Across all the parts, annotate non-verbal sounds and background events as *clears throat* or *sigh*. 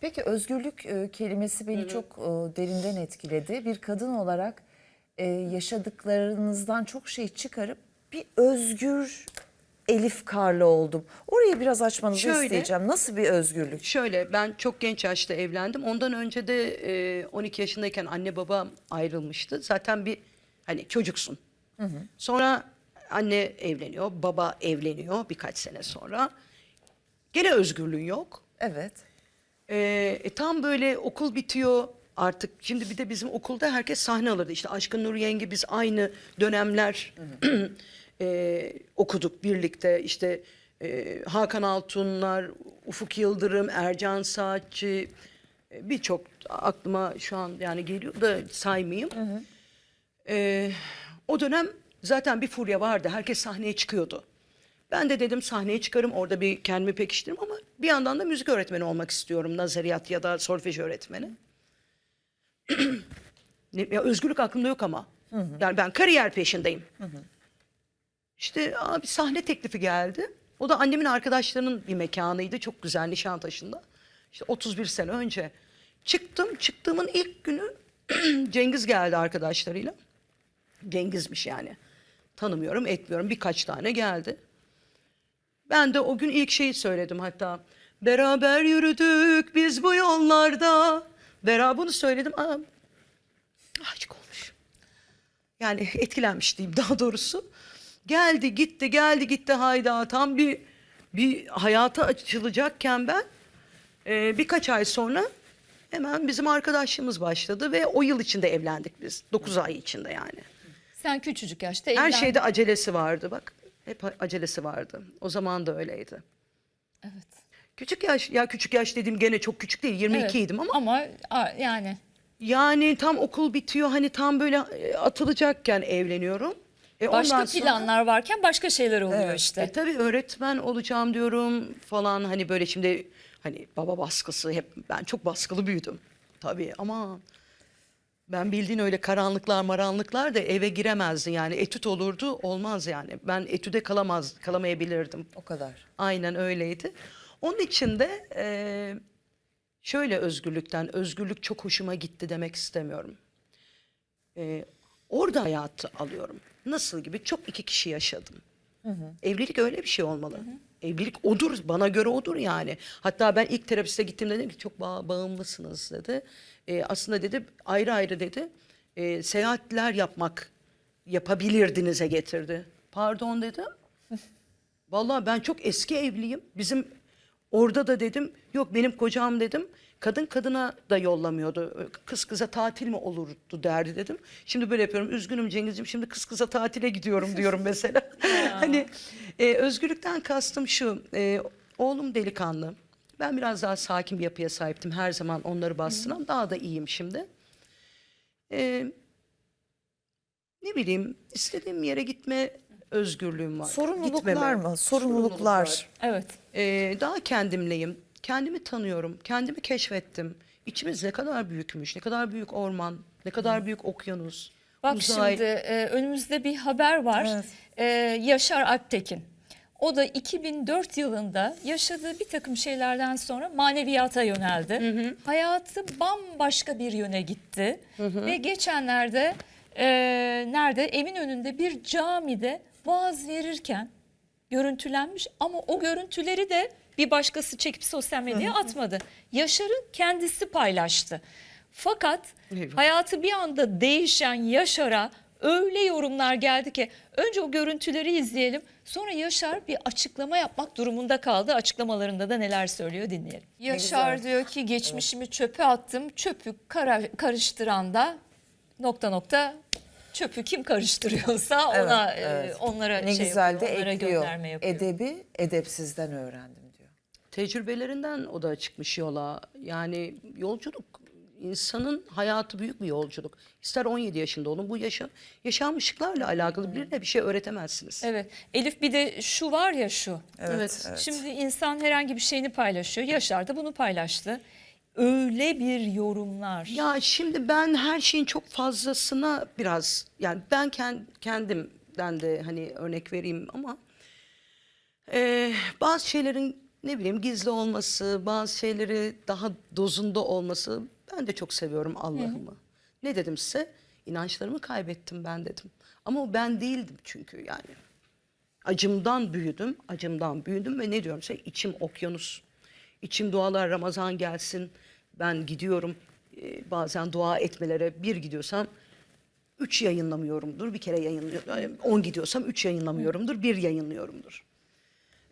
Peki özgürlük e, kelimesi beni çok e, derinden etkiledi. Bir kadın olarak e, yaşadıklarınızdan çok şey çıkarıp bir özgür Elif Karlı oldum. Orayı biraz açmanızı Şöyle. isteyeceğim. Nasıl bir özgürlük? Şöyle ben çok genç yaşta evlendim. Ondan önce de e, 12 yaşındayken anne babam ayrılmıştı. Zaten bir hani çocuksun. Sonra anne evleniyor, baba evleniyor birkaç sene sonra. Gene özgürlüğün yok. Evet. E, e, tam böyle okul bitiyor artık. Şimdi bir de bizim okulda herkes sahne alırdı. İşte Aşkın Nur Yengi biz aynı dönemler *clears throat* e, okuduk birlikte. İşte e, Hakan Altunlar, Ufuk Yıldırım, Ercan Saatçi e, birçok aklıma şu an yani geliyor da saymayayım. E, o dönem zaten bir furya vardı. Herkes sahneye çıkıyordu. Ben de dedim sahneye çıkarım orada bir kendimi pekiştiririm ama bir yandan da müzik öğretmeni olmak istiyorum. Nazariyat ya da solfej öğretmeni. *clears throat* Ne- ya özgürlük aklımda yok ama. Yani ben kariyer peşindeyim. İşte abi sahne teklifi geldi. O da annemin arkadaşlarının bir mekanıydı. Çok güzel Nişantaşı'nda. İşte 31 sene önce. Çıktım. Çıktığımın ilk günü *clears throat* Cengiz geldi arkadaşlarıyla. Cengiz'miş yani. Tanımıyorum, etmiyorum. Birkaç tane geldi. Ben de o gün ilk şeyi söyledim hatta. Beraber yürüdük biz bu yollarda. Beraber bunu söyledim. Aa, aşık olmuş. Yani etkilenmiş diyeyim daha doğrusu. Geldi gitti geldi gitti hayda tam bir bir hayata açılacakken ben e, birkaç ay sonra hemen bizim arkadaşlığımız başladı ve o yıl içinde evlendik biz. 9 ay içinde yani. Sen küçücük yaşta Her evlendin. şeyde acelesi vardı bak. Hep acelesi vardı. O zaman da öyleydi. Evet. Küçük yaş, ya küçük yaş dediğim gene çok küçük değil. 22 Evet. idim ama Ama a, yani yani tam okul bitiyor hani tam böyle e, atılacakken evleniyorum. E başka ondan sonra- planlar varken başka şeyler oluyor Evet. işte. E tabii öğretmen olacağım diyorum falan hani böyle şimdi hani baba baskısı hep ben çok baskılı büyüdüm. Tabii ama ben bildiğin öyle karanlıklar maranlıklar da eve giremezdin yani etüt olurdu olmaz yani. Ben etüde kalamaz kalamayabilirdim. O kadar. Aynen öyleydi. Onun için de eee, şöyle özgürlükten, özgürlük çok hoşuma gitti demek istemiyorum. Eee, orada hayatı alıyorum. Nasıl gibi? Çok iki kişi yaşadım. Evlilik öyle bir şey olmalı. Evlilik odur, bana göre odur yani. Hatta ben ilk terapiste gittiğimde dedim ki çok bağ- bağımlısınız dedi. Eee, aslında dedi ayrı ayrı dedi eee, seyahatler yapmak yapabilirdinize getirdi. Pardon dedim. *laughs* Vallahi ben çok eski evliyim. Bizim orada da dedim yok benim kocam dedim. Kadın kadına da yollamıyordu. Kız kıza tatil mi olurdu derdi dedim. Şimdi böyle yapıyorum. Üzgünüm Cengizciğim şimdi kız kıza tatile gidiyorum diyorum mesela. *laughs* *laughs* hani e, özgürlükten kastım şu. e, oğlum delikanlı. Ben biraz daha sakin bir yapıya sahiptim. Her zaman onları bastıran. Daha da iyiyim şimdi. E, ne bileyim istediğim yere gitme özgürlüğüm var. Sorumluluklar Gitmeme. mı? Sorumluluklar. Evet. Ee, daha kendimleyim. Kendimi tanıyorum. Kendimi keşfettim. İçimiz ne kadar büyükmüş. Ne kadar büyük orman. Ne kadar büyük okyanus. Bak uzay. şimdi e, önümüzde bir haber var. Evet. E, Yaşar Alptekin. O da 2004 yılında yaşadığı bir takım şeylerden sonra maneviyata yöneldi. Hayatı bambaşka bir yöne gitti. Ve geçenlerde e, nerede evin önünde bir camide vaaz verirken görüntülenmiş ama o görüntüleri de bir başkası çekip sosyal medyaya atmadı. Yaşar'ın kendisi paylaştı. Fakat Eyvah. hayatı bir anda değişen Yaşar'a öyle yorumlar geldi ki önce o görüntüleri izleyelim. Sonra Yaşar bir açıklama yapmak durumunda kaldı. Açıklamalarında da neler söylüyor dinleyelim. Yaşar diyor ki geçmişimi çöpe attım. Çöpü kara- karıştıran da nokta nokta çöpü kim karıştırıyorsa ona Evet, evet. onlara Ne şey güzel de onlara ekliyor. gönderme yapıyor. Edebi edepsizden öğrendim diyor. Tecrübelerinden o da çıkmış yola. Yani yolculuk insanın hayatı büyük bir yolculuk. İster 17 yaşında olun bu yaşa, yaşanmışlıklarla alakalı birine bir şey öğretemezsiniz. Evet. Elif bir de şu var ya şu. Evet, evet. Şimdi insan herhangi bir şeyini paylaşıyor. Yaşar da bunu paylaştı. Öyle bir yorumlar. Ya şimdi ben her şeyin çok fazlasına biraz yani ben kend, kendimden de hani örnek vereyim ama eee, bazı şeylerin ne bileyim gizli olması, bazı şeyleri daha dozunda olması ben de çok seviyorum Allah'ımı. Ne dedim size? İnançlarımı kaybettim ben dedim. Ama o ben değildim çünkü yani. Acımdan büyüdüm, acımdan büyüdüm ve ne diyorum size içim okyanus. İçim dualar Ramazan gelsin. Ben gidiyorum e, bazen dua etmelere bir gidiyorsam üç yayınlamıyorumdur. Bir kere yayınlıyorum. On gidiyorsam üç yayınlamıyorumdur. Bir yayınlıyorumdur.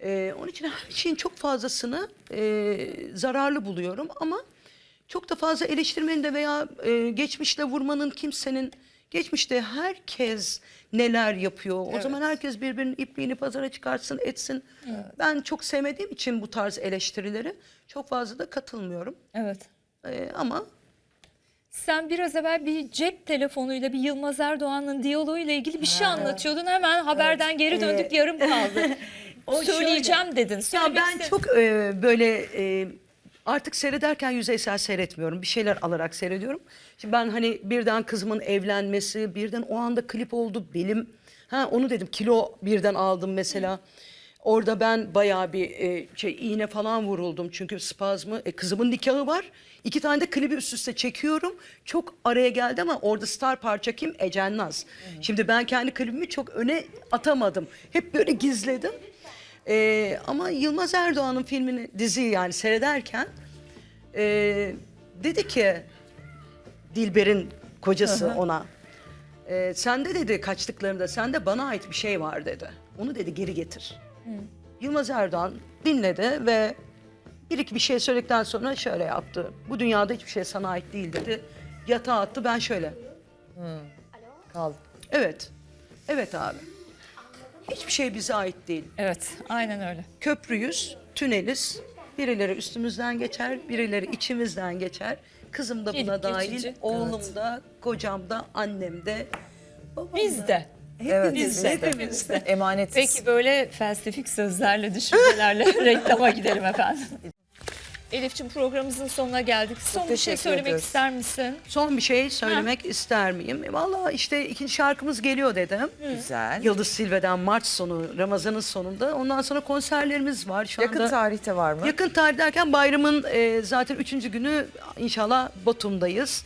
Ee, onun için her şeyin çok fazlasını e, zararlı buluyorum ama çok da fazla eleştirmenin de veya e, geçmişle vurmanın kimsenin geçmişte herkes neler yapıyor. O zaman herkes birbirinin ipliğini pazara çıkarsın etsin. Ben çok sevmediğim için bu tarz eleştirileri çok fazla da katılmıyorum. Evet. Ee, ama Sen biraz evvel bir cep telefonuyla bir Yılmaz Erdoğan'ın diyaloğuyla ilgili bir şey anlatıyordun. Hemen haberden geri döndük yarım kaldı. *laughs* O Söyleyeceğim dedin. Ya Söylemek ben iste- çok e, böyle e, artık seyrederken yüzeysel seyretmiyorum. Bir şeyler alarak seyrediyorum. Şimdi ben hani birden kızımın evlenmesi, birden o anda klip oldu belim. Ha onu dedim kilo birden aldım mesela. Orada ben bayağı bir e, şey iğne falan vuruldum çünkü spazmı. E, kızımın nikahı var. İki tane de klibi üst üste çekiyorum. Çok araya geldi ama orada star parça kim? Ecen Naz. Şimdi ben kendi klibimi çok öne atamadım. Hep böyle gizledim. Ee, ama Yılmaz Erdoğan'ın filmini, diziyi yani seyrederken e, dedi ki Dilber'in kocası ona. E, sende dedi kaçtıklarında sende bana ait bir şey var dedi. Onu dedi geri getir. Yılmaz Erdoğan dinledi ve bir iki bir şey söyledikten sonra şöyle yaptı. Bu dünyada hiçbir şey sana ait değil dedi. Yatağa attı ben şöyle. Kaldı. Evet. Evet abi. Hiçbir şey bize ait değil. Evet aynen öyle. köprüyüz, tüneliz. Birileri üstümüzden geçer, birileri içimizden geçer. Kızım da buna Gelip dahil, geçici. oğlum da, kocam da, annem de, babam Biz da. de. Evet. Biz de. Hepimiz de. Emanetiz. Peki böyle felsefik sözlerle, düşüncelerle *laughs* reklama gidelim efendim. Elif'ciğim programımızın sonuna geldik. Son bir şey teşekkür söylemek ediyoruz. ister misin? Son bir şey söylemek ister miyim? E, Vallahi işte ikinci şarkımız geliyor dedim. Güzel. Yıldız Silve'den Mart sonu, Ramazan'ın sonunda. Ondan sonra konserlerimiz var şu Yakın anda. tarihte var mı? Yakın tarih derken bayramın e, zaten üçüncü günü inşallah Batum'dayız.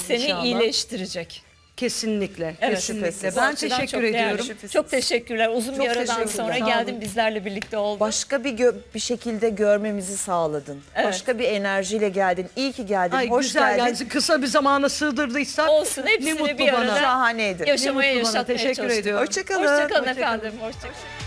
Seni İnşallah. iyileştirecek. Kesinlikle, Evet, kesinlikle. şüphesiz. Ben açıdan teşekkür çok değerli. ediyorum. Çok teşekkürler. Uzun Çok bir aradan teşekkürler. sonra Sağ geldin olun. bizlerle birlikte oldun. Başka bir gö- bir şekilde görmemizi sağladın. Evet. Başka bir enerjiyle geldin. İyi ki geldin. Ay Hoş güzel geldin. yani kısa bir zamana sığdırdıysak Olsun ne hepsini mutlu bir bana. arada Şahaneydi. yaşamaya Ne mutlu bana. yaşatmaya Teşekkür çalıştık. ediyorum. Hoşçakalın. Hoşçakalın Hoşça kalın. efendim. Hoşçakalın.